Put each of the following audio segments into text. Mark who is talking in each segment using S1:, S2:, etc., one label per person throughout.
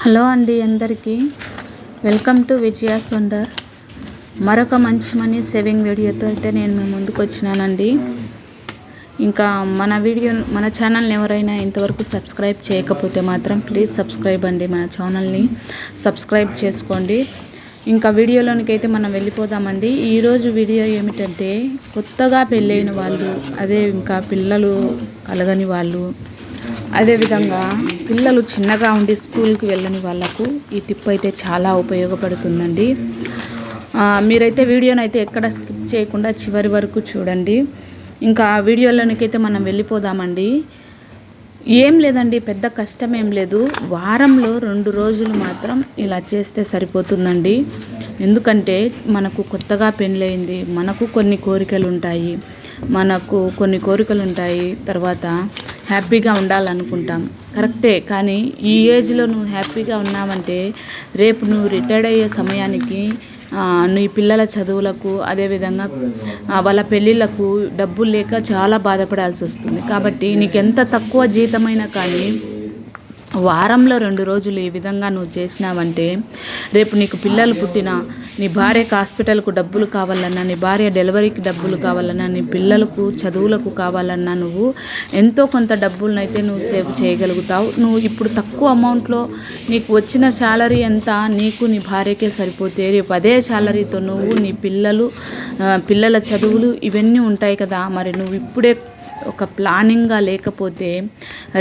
S1: Hello అండి అందరికీ. Welcome to Vijaya's wonder మరొక మంచి మనీ సేవింగ్ వీడియోతో అయితే నేను మీ ముందుకు వచ్చినానండి. ఇంకా మన వీడియో మన ఛానల్ని ఎవరైనా ఇంతవరకు సబ్స్క్రైబ్ చేయకపోతే మాత్రం ప్లీజ్ సబ్స్క్రైబ్ అండి మన ఛానల్ని. సబ్స్క్రైబ్ చేసుకోండి. ఇంకా వీడియోలోనికి అయితే మనం వెళ్ళిపోదామండి. ఈరోజు వీడియో ఏమిటంటే కొత్తగా పెళ్ళైన వాళ్ళు అదే ఇంకా పిల్లలు కలగని వాళ్ళు అదేవిధంగా పిల్లలు చిన్నగా ఉండి స్కూల్కి వెళ్ళని వాళ్ళకు ఈ టిప్ అయితే చాలా ఉపయోగపడుతుందండి. మీరైతే వీడియోని అయితే ఎక్కడ స్కిప్ చేయకుండా చివరి వరకు చూడండి. ఇంకా ఆ వీడియోలోనికైతే మనం వెళ్ళిపోదామండి. ఏం లేదండి పెద్ద కష్టం ఏం లేదు. వారంలో రెండు రోజులు మాత్రం ఇలా చేస్తే సరిపోతుందండి. ఎందుకంటే మనకు కొత్తగా పెళ్ళయింది మనకు కొన్ని కోరికలు ఉంటాయి మనకు కొన్ని కోరికలు ఉంటాయి తర్వాత హ్యాపీగా ఉండాలనుకుంటాం. కరెక్టే కానీ ఈ ఏజ్లో నువ్వు హ్యాపీగా ఉన్నావంటే రేపు నువ్వు రిటైర్డ్ అయ్యే సమయానికి నీ పిల్లల చదువులకు అదేవిధంగా వాళ్ళ పెళ్ళిళ్ళకు డబ్బులు లేక చాలా బాధపడాల్సి వస్తుంది. కాబట్టి నీకు ఎంత తక్కువ జీతమైనా కానీ వారంలో రెండు రోజులు ఈ విధంగా నువ్వు చేసినావంటే రేపు నీకు పిల్లలు పుట్టినా నీ భార్యకు హాస్పిటల్కు డబ్బులు కావాలన్నా నీ భార్య డెలివరీకి డబ్బులు కావాలన్నా నీ పిల్లలకు చదువులకు కావాలన్నా నువ్వు ఎంతో కొంత డబ్బులనైతే నువ్వు సేవ్ చేయగలుగుతావు. నువ్వు ఇప్పుడు తక్కువ అమౌంట్లో నీకు వచ్చిన శాలరీ ఎంత నీకు నీ భార్యకే సరిపోతే రేపు అదే శాలరీతో నువ్వు నీ పిల్లలు పిల్లల చదువులు ఇవన్నీ ఉంటాయి కదా. మరి నువ్వు ఇప్పుడే ఒక ప్లానింగ్గా లేకపోతే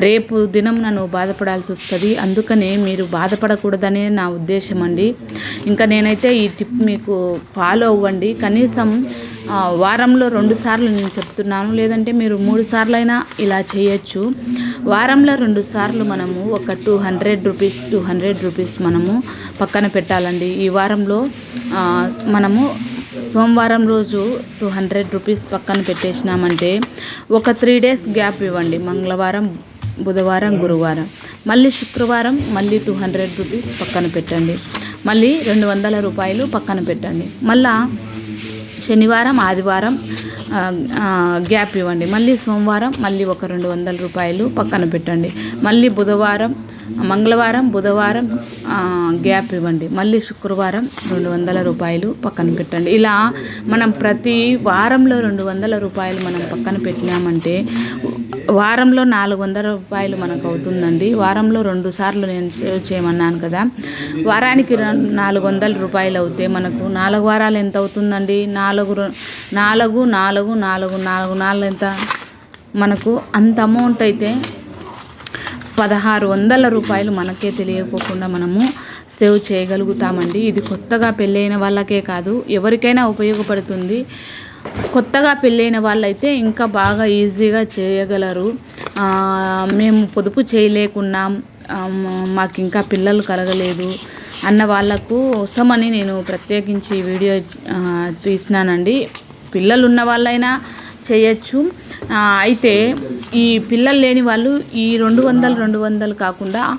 S1: రేపు దినం నన్ను బాధపడాల్సి వస్తుంది. అందుకనే మీరు బాధపడకూడదనే నా ఉద్దేశం అండి. ఇంకా నేనైతే ఈ టిప్ మీకు ఫాలో అవ్వండి. కనీసం వారంలో రెండు సార్లు నేను చెప్తున్నాను. లేదంటే మీరు మూడు సార్లు అయినా ఇలా చేయొచ్చు. వారంలో రెండు సార్లు మనము ఒక two hundred rupees two hundred rupees మనము పక్కన పెట్టాలండి. ఈ వారంలో మనము సోమవారం రోజు టూ హండ్రెడ్ రూపీస్ పక్కన పెట్టేసినామంటే ఒక త్రీ డేస్ గ్యాప్ ఇవ్వండి. మంగళవారం బుధవారం గురువారం. మళ్ళీ శుక్రవారం మళ్ళీ టూ హండ్రెడ్ రూపీస్ పక్కన పెట్టండి. మళ్ళీ రెండు వందల రూపాయలు పక్కన పెట్టండి. మళ్ళా శనివారం ఆదివారం గ్యాప్ ఇవ్వండి. మళ్ళీ సోమవారం మళ్ళీ ఒక రెండు వందల రూపాయలు పక్కన పెట్టండి. మళ్ళీ బుధవారం మంగళవారం బుధవారం గ్యాప్ ఇవ్వండి. మళ్ళీ శుక్రవారం రెండు వందల రూపాయలు పక్కన పెట్టండి. ఇలా మనం ప్రతి వారంలో రెండు వందల రూపాయలు మనం పక్కన పెట్టినామంటే వారంలో నాలుగు వందల రూపాయలు మనకు అవుతుందండి. వారంలో రెండు సార్లు నేను సేవ్ చేయమన్నాను కదా. వారానికి నాలుగు వందల రూపాయలు అవుతే మనకు నాలుగు వారాలు ఎంత అవుతుందండి? నాలుగు నాలుగు నాలుగు నాలుగు నాలుగు నాలుగు ఎంత? మనకు అంత అమౌంట్ అయితే పదహారు వందల రూపాయలు మనకే తెలియకోకుండా మనము సేవ్ చేయగలుగుతామండి. ఇది కొత్తగా పెళ్ళైన వాళ్ళకే కాదు ఎవరికైనా ఉపయోగపడుతుంది. కొత్తగా పెళ్ళైన వాళ్ళైతే ఇంకా బాగా ఈజీగా చేయగలరు. మేము పొదుపు చేయలేకున్నాం మాకు ఇంకా పిల్లలు కలగలేదు అన్న వాళ్ళకు కోసమని నేను ప్రత్యేకించి వీడియో తీసినానండి. పిల్లలు ఉన్న వాళ్ళైనా చేయొచ్చు. అయితే ఈ పిల్లలు లేని వాళ్ళు ఈ రెండు వందలు రెండు వందలు కాకుండా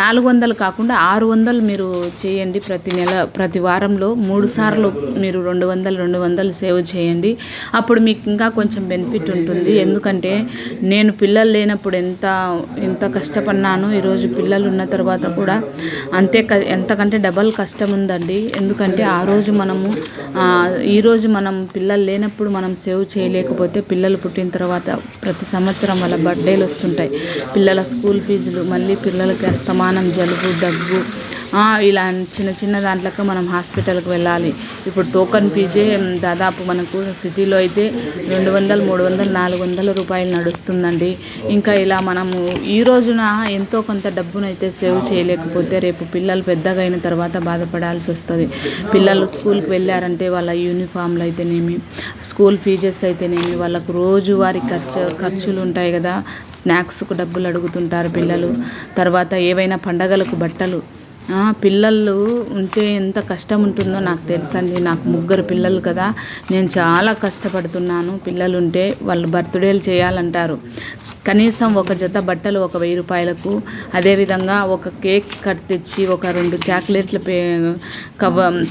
S1: నాలుగు వందలు కాకుండా ఆరు వందలు మీరు చేయండి ప్రతి నెల ప్రతి వారంలో. మూడు సార్లు మీరు రెండు వందలు రెండు వందలు సేవ్ చేయండి. అప్పుడు మీకు ఇంకా కొంచెం బెనిఫిట్ ఉంటుంది. ఎందుకంటే నేను పిల్లలు లేనప్పుడు ఎంత ఎంత కష్టపడినాను ఈరోజు పిల్లలు ఉన్న తర్వాత కూడా అంతే క ఎంతకంటే డబల్ కష్టం ఉందండి. ఎందుకంటే ఆ రోజు మనము ఈరోజు మనం పిల్లలు లేనప్పుడు మనం సేవ్ చేయలేకపోతే పిల్లలు పుట్టిన తర్వాత ప్రతి సంవత్సరం వాళ్ళ బర్త్డేలు వస్తుంటాయి. పిల్లల స్కూల్ ఫీజులు మళ్ళీ పిల్లలకి అస్తమానం జలుబు దగ్గు ఇలా చిన్న చిన్న దాంట్లోకి మనం హాస్పిటల్కి వెళ్ళాలి. ఇప్పుడు టోకన్ ఫీజే దాదాపు మనకు సిటీలో అయితే రెండు వందలు మూడు వందలు నాలుగు వందల రూపాయలు నడుస్తుందండి. ఇంకా ఇలా మనము ఈ రోజున ఎంతో కొంత డబ్బునైతే సేవ్ చేయలేకపోతే రేపు పిల్లలు పెద్దగా అయిన తర్వాత బాధపడాల్సి వస్తుంది. పిల్లలు స్కూల్కి వెళ్ళారంటే వాళ్ళ యూనిఫామ్లు అయితేనేమి స్కూల్ ఫీజెస్ అయితేనేమి వాళ్ళకు రోజువారి ఖర్చు ఖర్చులు ఉంటాయి కదా. స్నాక్స్కు డబ్బులు అడుగుతుంటారు పిల్లలు. తర్వాత ఏవైనా పండగలకు బట్టలు పిల్లలు ఉంటే ఎంత కష్టం ఉంటుందో నాకు తెలుసండి. నాకు ముగ్గురు పిల్లలు కదా. నేను చాలా కష్టపడుతున్నాను. పిల్లలు ఉంటే వాళ్ళు బర్త్డేలు చేయాలంటారు. కనీసం ఒక జత బట్టలు ఒక వెయ్యి రూపాయలకు అదేవిధంగా ఒక కేక్ కట్ తెచ్చి ఒక రెండు చాక్లెట్ల పే కవ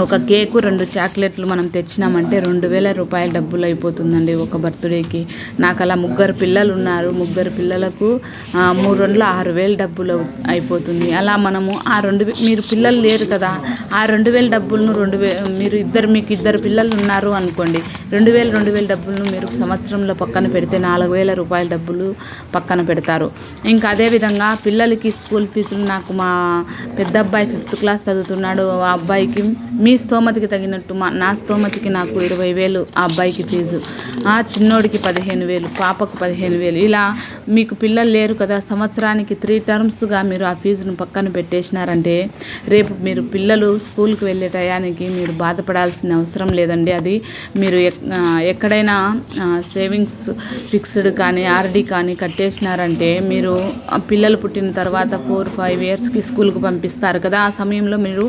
S1: ఒక కేకు రెండు చాక్లెట్లు మనం తెచ్చినామంటే రెండు వేల రూపాయల డబ్బులు అయిపోతుందండి ఒక బర్త్డేకి. నాకు అలా ముగ్గురు పిల్లలు ఉన్నారు. ముగ్గురు పిల్లలకు మూడు రెండు ఆరు వేలు డబ్బులు అయిపోతుంది. అలా మనము ఆ రెండు వే- మీరు పిల్లలు లేరు కదా ఆ రెండు వేల డబ్బులను రెండు వే మీరు ఇద్దరు మీకు ఇద్దరు పిల్లలు ఉన్నారు అనుకోండి రెండు వేలు రెండు వేల డబ్బులను మీరు సంవత్సరంలో పక్కన పెడితే నాలుగు వేల రూపాయల డబ్బులు పక్కన పెడతారు. ఇంకా అదేవిధంగా పిల్లలకి స్కూల్ ఫీజులు నాకు మా పెద్ద అబ్బాయి ఫిఫ్త్ క్లాస్ చదువుతున్నాడు ఆ అబ్బాయికి మీ స్తోమతికి తగినట్టు మా నా స్తోమతికి నాకు ఇరవై వేలు ఆ అబ్బాయికి ఫీజు ఆ చిన్నోడికి పదిహేను వేలు పాపకు పదిహేను వేలు. ఇలా మీకు పిల్లలు లేరు కదా సంవత్సరానికి త్రీ టర్మ్స్గా మీరు ఆ ఫీజును పక్కన పెట్టేసినారంటే రేపు మీరు పిల్లలు స్కూల్కి వెళ్ళే టయానికి మీరు బాధపడాల్సిన అవసరం లేదండి. అది మీరు ఎక్కడైనా సేవింగ్స్ ఫిక్స్డ్ కానీ ఆర్డీ కానీ కట్టేసినారంటే మీరు పిల్లలు పుట్టిన తర్వాత ఫోర్ ఫైవ్ ఇయర్స్కి స్కూల్కి పంపిస్తారు కదా. ఆ సమయంలో మీరు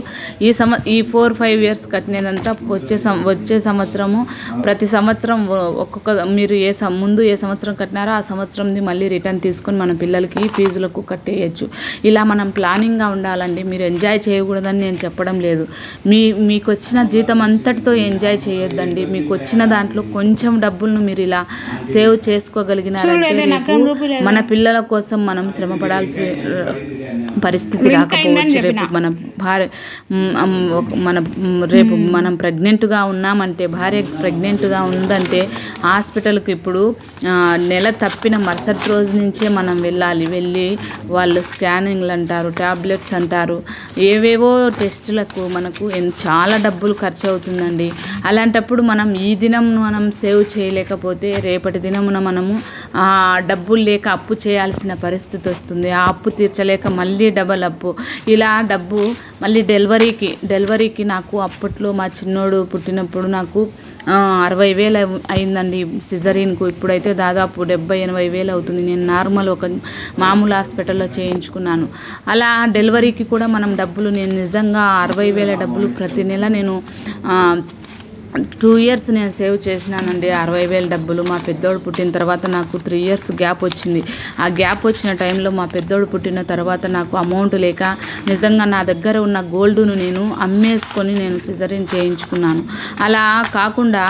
S1: ఈ సమ ఈ ఫోర్ ఫైవ్ ఇయర్స్ కట్టినదంతా వచ్చే సం వచ్చే సంవత్సరము ప్రతి సంవత్సరం ఒక్కొక్క మీరు ఏ సం ముందు ఏ సంవత్సరం కట్టినారో ఆ సంవత్సరంది మళ్ళీ రిటర్న్ తీసుకొని మన పిల్లలకి ఫీజులకు కట్టేయచ్చు. ఇలా మనం ప్లానింగ్గా ఉండాలండి. మీరు ఎంజాయ్ చేయకూడదని నేను చెప్పడం లేదు. మీ మీకు వచ్చిన జీతం అంతటితో ఎంజాయ్ చేయొద్దండి. మీకు వచ్చిన దాంట్లో కొంచెం డబ్బులను మీరు ఇలా సేవ్ చేసుకోగలిగినారంటే రేపు మన పిల్లల కోసం మనం శ్రమ పడాల్సి పరిస్థితి రాకపోవచ్చు. రేపు మన భార్య మన రేపు మనం ప్రెగ్నెంట్గా ఉన్నామంటే భార్య ప్రెగ్నెంట్గా ఉందంటే హాస్పిటల్కి ఇప్పుడు నెల తప్పిన మరుసటి రోజు నుంచే మనం వెళ్ళాలి. వెళ్ళి వాళ్ళు స్కానింగ్లు అంటారు ట్యాబ్లెట్స్ అంటారు. ఏవేవో టెస్టులకు మనకు చాలా డబ్బులు ఖర్చు అవుతుందండి అలాంటప్పుడు మనం ఈ దినం మనం సేవ్ చేయలేకపోతే రేపటి దినమున మనము డబ్బులు లేక అప్పు చేయాల్సిన పరిస్థితి వస్తుంది. ఆ అప్పు తీర్చలేక మళ్ళీ డబల్ అప్పు. ఇలా డబ్బు మళ్ళీ డెలివరీకి డెలివరీకి నాకు అప్పట్లో మా చిన్నోడు పుట్టినప్పుడు నాకు అరవై వేలు అయిందండి సిజరీన్కు. ఇప్పుడైతే దాదాపు డెబ్బై ఎనభై వేలు అవుతుంది. నేను నార్మల్ ఒక మామూలు హాస్పిటల్లో చేయించుకున్నాను. అలా డెలివరీకి కూడా మనం డబ్బులు నేను నిజంగా అరవై వేల డబ్బులు ప్రతి నెల నేను టూ ఇయర్స్ నేను సేవ్ చేసినానండి అరవై వేల డబ్బులు. మా పెద్దోడు పుట్టిన తర్వాత నాకు త్రీ ఇయర్స్ గ్యాప్ వచ్చింది. ఆ గ్యాప్ వచ్చిన టైంలో మా పెద్దోడు పుట్టిన తర్వాత నాకు అమౌంట్ లేక నిజంగా నా దగ్గర ఉన్న గోల్డ్ను నేను అమ్మేసుకొని నేను సిజరిన్ చేయించుకున్నాను. అలా కాకుండా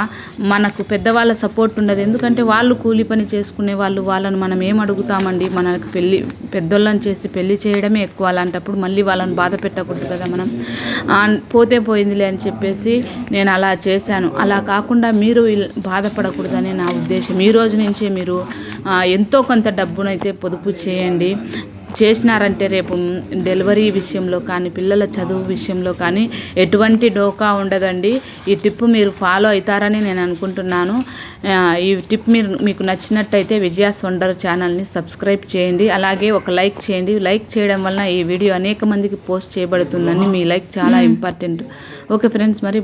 S1: మనకు పెద్దవాళ్ళ సపోర్ట్ ఉండదు. ఎందుకంటే వాళ్ళు కూలి పని చేసుకునే వాళ్ళు వాళ్ళని మనం ఏం అడుగుతామండి? మనకు పెళ్ళి పెద్దోళ్ళని చేసి పెళ్ళి చేయడమే ఎక్కువ. అలాంటప్పుడు మళ్ళీ వాళ్ళని బాధ పెట్టకూడదు కదా మనం. పోతే పోయిందిలే అని చెప్పేసి నేను అలా చేశాను. అలా కాకుండా మీరు బాధపడకూడదని నా ఉద్దేశం. ఈ రోజు నుంచే మీరు ఎంతో కొంత డబ్బునైతే పొదుపు చేయండి. చేసినారంటే రేపు డెలివరీ విషయంలో కానీ పిల్లల చదువు విషయంలో కానీ ఎటువంటి డోకా ఉండదండి. ఈ టిప్ మీరు ఫాలో అవుతారని నేను అనుకుంటున్నాను. ఈ టిప్ మీరు మీకు నచ్చినట్టయితే విజయాస్ వండర్ ఛానల్ని సబ్స్క్రైబ్ చేయండి. అలాగే ఒక లైక్ చేయండి. లైక్ చేయడం వలన ఈ వీడియో అనేక మందికి పోస్ట్ చేయబడుతుందని మీ లైక్ చాలా ఇంపార్టెంట్. ఓకే ఫ్రెండ్స్ మరి